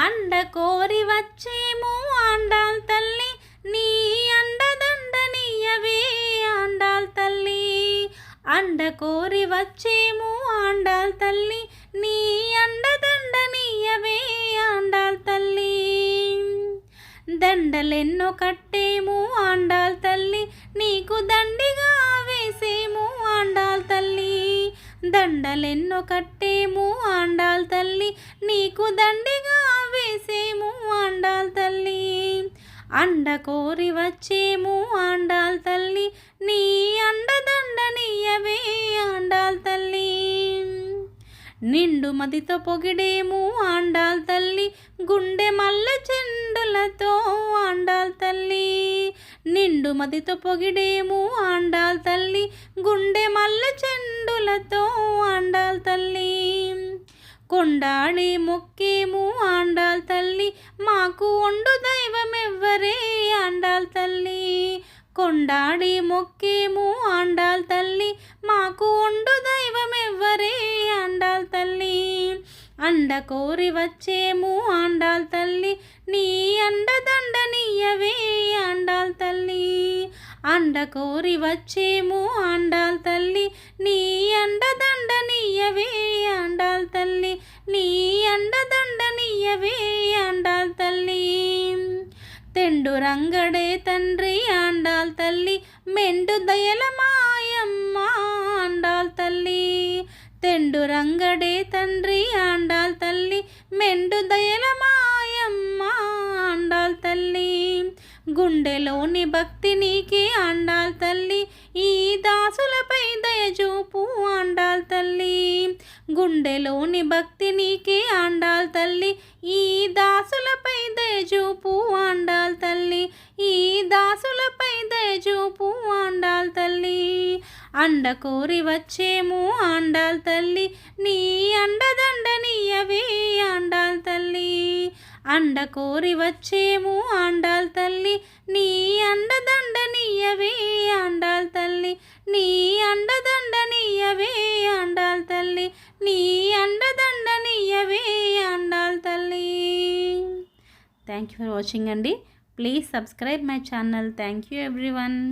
అండ కోరి వచ్చేము ఆండాల్ తల్లి నీ అండదండనీయవే ఆండాల్ తల్లి. అండ కోరి వచ్చేము ఆండాల్ తల్లి నీ అండదండనీయవే ఆండాల్ తల్లి. దండలెన్నో కట్టేము ఆండాల్ తల్లి నీకు దండిగా వేసేము ఆండాల్ తల్లి. దండలెన్నో కట్టేము ఆండాల్ తల్లి నీకు దండిగా అండ కోరి వచ్చేము ఆండాల్ తల్లి. నీ అండదండనీయవే ఆండాల్ తల్లి. నిండు మదితో పొగిడేము ఆండాల్ తల్లి. గుండె మల్ల చెండులతో ఆండాల్ తల్లి. నిండు మదితో పొగిడేము ఆండాల్ తల్లి. గుండె మల్ల చెండులతో ఆండాల్ తల్లి. కొండాడి మొక్కేము ఆండాల్ తల్లి. మాకు ఒండు దైవం ఎవ్వరు కొండాడి మొక్కేము ఆండాల్ తల్లి. మాకు ఉండు దైవం ఎవ్వరే ఆండాల్ తల్లి. అండ కోరి వచ్చేము ఆండాల్ తల్లి. నీ అండదండనీయవే ఆండాల్ తల్లి. అండ కోరి వచ్చేము ఆండాల్ తల్లి. నీ అండదండనీయవే ఆండాల్ తల్లి. తెండు రంగడే తండ్రి ఆండాల్ తల్లి మెండు దయల మాయమ్మ ఆండాల్ తల్లి. తెండు రంగడే తండ్రి ఆండాల్ తల్లి మెండు దయల మాయమ్మ ఆండాల్ తల్లి. గుండెలోని భక్తి నీకే ఆండాల్ తల్లి ఈ దాసులపై దయచూపు ఆండాల్ తల్లి. గుండెలోని భక్తి నీకే ఆండాల్ తల్లి ఈ దాసులపై దయచూపు అండ కోరి వచ్చేము ఆండాల్ తల్లి. నీ అండదండనీయవే ఆండాల్ తల్లి. అండ కోరి వచ్చేము ఆండాల్ తల్లి. నీ అండదండనీయవే ఆండాల్ తల్లి. నీ అండదండనీయవే ఆండాల్ తల్లి. నీ అండదండనీయవే ఆండాల్ తల్లి. థ్యాంక్ యూ ఫర్ వాచింగ్ అండి. Please subscribe my channel thank you everyone